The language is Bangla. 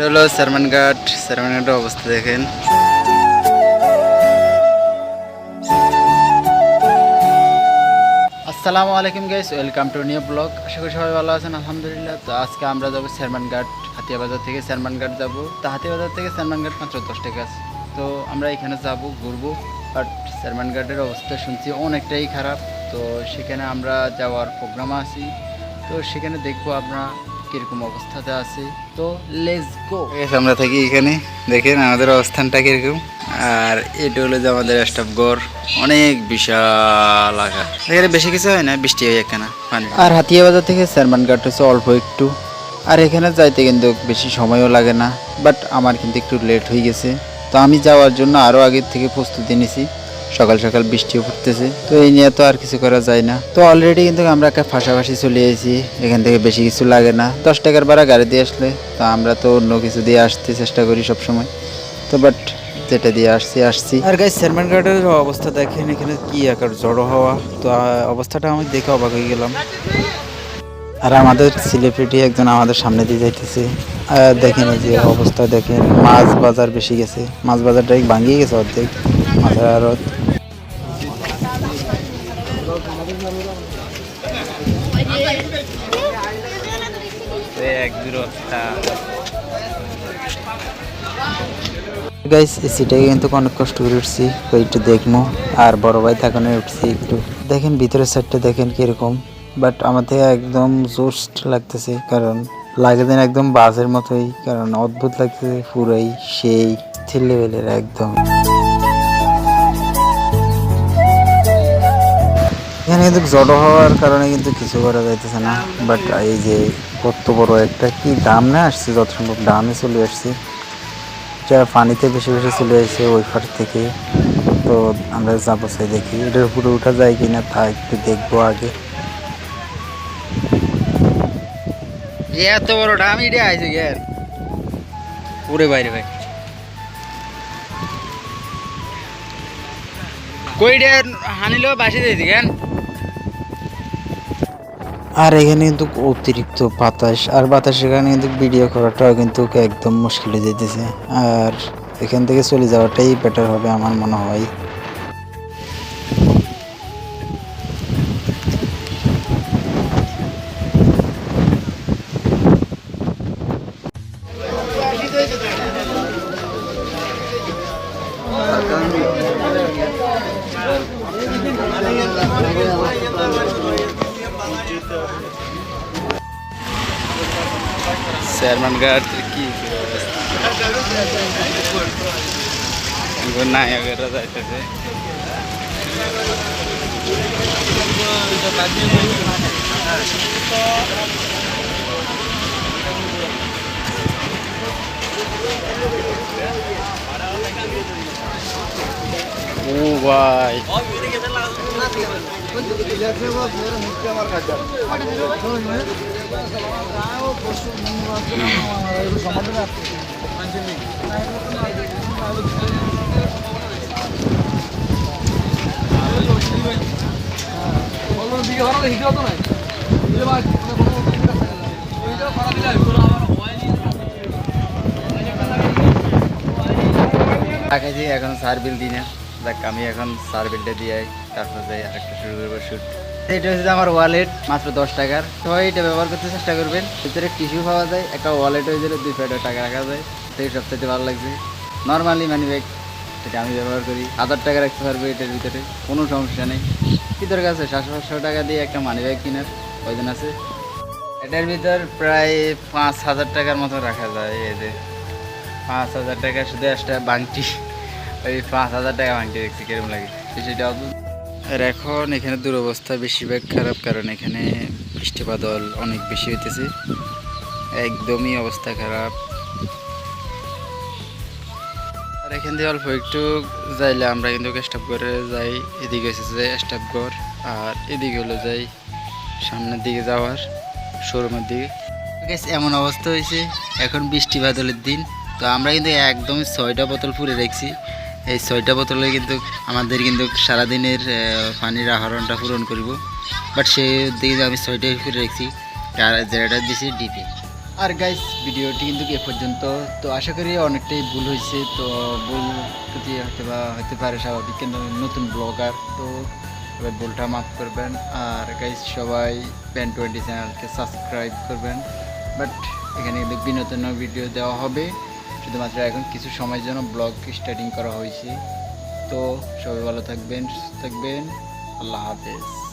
এটা হলো সারমানঘাট সারমানঘাটের অবস্থা দেখেন। আসসালামু আলাইকুম guys welcome to new blog আশা করি সবাই ভালো আছেন, আলহামদুলিল্লাহ। তো আজকে আমরা যাব সারমানঘাট হাতিয়াবাজার থেকে সারমানঘাট যাব। তো হাতিয়াবাজার থেকে সারমানঘাট মাত্র দশ টাকা আছে। তো আমরা এখানে যাব, ঘুরবো। বাট সারমানঘাটের অবস্থা শুনছি অনেকটাই খারাপ। তো সেখানে আমরা যাওয়ার প্রোগ্রাম আছি। তো সেখানে দেখব আমরা কীরকম অবস্থাতে আছে? তো লেটস গো আমরা থাকি এখানে। দেখেন আমাদের অবস্থানটা কীরকম। আর এটা হলো যে আমাদের স্টাফ ঘর। অনেক বিশাল আকার। এখানে বেশি কিছু হয় না বৃষ্টি হয় এখানে পানি। আর হাতিয়া বাজার থেকে সারমান ঘাট হচ্ছে অল্প একটু। আর এখানে যাইতে কিন্তু বেশি সময়ও লাগে না। বাট আমার কিন্তু একটু লেট হয়ে গেছে। তো আমি যাওয়ার জন্য আরও আগের থেকে প্রস্তুতি নিছি। সকাল সকাল বৃষ্টিও পড়তেছে। তো এই নিয়ে তো আর কিছু করা যায় না। তো অলরেডি কিন্তু আমরা একটা পাশাপাশি চলে এসেছি। এখান থেকে বেশি কিছু লাগে না। দশ টাকার ভাড়া গাড়ি দিয়ে আসলে। তো আমরা তো অন্য কিছু দিয়ে আসতে চেষ্টা করি সব সময় তো বাট যেটা দিয়ে আসছি আসছি। আর গাই সেরমান গার্ডের অবস্থা দেখেন এখানে কি আকার জড়ো হওয়া। তো অবস্থাটা আমি দেখে অবাক হয়ে গেলাম। আর আমাদের সেলিব্রিটি একজন আমাদের সামনে দিয়ে যাইতেছে। দেখেন এই যে অবস্থা দেখেন। মাছ বাজার বেশি গেছে। মাছ বাজারটা ভাঙিয়ে গেছে অর্ধেক। এক গাইস সিটাকে কিন্তু অনেক কষ্ট করে উঠছি একটু দেখব আর বড় ভাই থাকানো উঠছি একটু। দেখেন ভিতরের সাইডটা দেখেন কীরকম। বাট থেকে একদম জোস্ট লাগতেছে, কারণ লাগে দেন একদম বাসের মতোই, কারণ অদ্ভুত লাগতেছে, পুরাই সেই লেভেলের একদম। এখানে কিন্তু জড়ো হওয়ার কারণে কিন্তু কিছু করা যাইতেছে না। বাট এই যে কত বড় একটা কি দাম না আসছে যত সম্ভব দামে চলে আসছে। এটা পানিতে বেশি বেশি চলে আসছে ওই পার থেকে। তো আমরা যাব চাই দেখি, এটার উপরে উঠা যায় কি না তা একটু দেখব আগে। এত বড় দাম এটা আইছে গের পুরে বাইরে ভাই হানিলো বাসি দিয়েছি কেন? আর এখানে কিন্তু অতিরিক্ত বাতাস, আর বাতাসের কারণে কিন্তু ভিডিও করাটাও কিন্তু একদম মুশকিল হয়ে যেতেছে আর এখান থেকে চলে যাওয়াটাই বেটার হবে আমার মনে হয়। চেয়ারম্যান ঘাট কি নায়কেরা যাইতেছে। ও ভাই। এখন সার বিল দিই না। দেখ আমি এখন সার বিলটা দিয়ে তারপর যাই আরেকটা শুরু করব শুট এটা হচ্ছে আমার ওয়ালেট মাত্র দশ টাকার। সবাই এটা ব্যবহার করতে চেষ্টা করবেন। ভিতরে টিস্যু পাওয়া যায়, একটা ওয়ালেট হয়ে গেলে দুই প্যাকেট টাকা রাখা যায়। সেই সবথেকে ভালো লাগছে। নর্মালি মানি ব্যাগ সেটা আমি ব্যবহার করি, হাজার টাকা রাখতে পারব এটার ভিতরে, কোনো সমস্যা নেই। কি দরকার আছে সাতশো পাঁচশো টাকা দিয়ে একটা মানি ব্যাগ কেনার প্রয়োজন আছে। এটার ভিতর প্রায় পাঁচ হাজার টাকার মতো রাখা যায় যে। পাঁচ হাজার টাকা শুধু একটা বাংটি। ওই পাঁচ হাজার টাকা বাংটি দেখছি কীরকম লাগে। সেটা আর এখন এখানে দুরবস্থা বেশিরভাগ খারাপ কারণ এখানে বৃষ্টি বাদল অনেক বেশি হইতেছে। একদমই অবস্থা খারাপ। আর এখান থেকে অল্প একটু যাইলে আমরা কিন্তু ঘরে যাই, এদিকে এসেছে যাই স্টাফ ঘর আর এদিকে হলো যাই সামনের দিকে যাওয়ার শোরুমের দিকে। এমন অবস্থা হয়েছে এখন বৃষ্টি বাদলের দিন। তো আমরা কিন্তু একদমই ছয়টা বোতল ফুরে রেখেছি। এই ছয়টা বোতলে কিন্তু আমাদের কিন্তু সারাদিনের পানির আহরণটা পূরণ করব। বাট সেই দিকে আমি ছয়টাই ফুরে রেখেছি আর দিছি ডিপে আর গাইস ভিডিওটি কিন্তু এ পর্যন্ত। তো আশা করি অনেকটাই ভুল হয়েছে। তো ভুল প্রতি হয়তো বা হতে পারে স্বাভাবিক, কিন্তু নতুন ব্লগার তো এবার ভুলটা মাফ করবেন। আর গাইস সবাই প্যান টোয়েন্টি চ্যানেলকে সাবস্ক্রাইব করবেন। বাট এখানে কিন্তু বিনোদন ভিডিও দেওয়া হবে। শুধুমাত্র এখন কিছু সময়ের জন্য ব্লগ স্টার্টিং করা হয়েছে। তো সবাই ভালো থাকবেন, সুস্থ থাকবেন। আল্লাহ হাফেজ।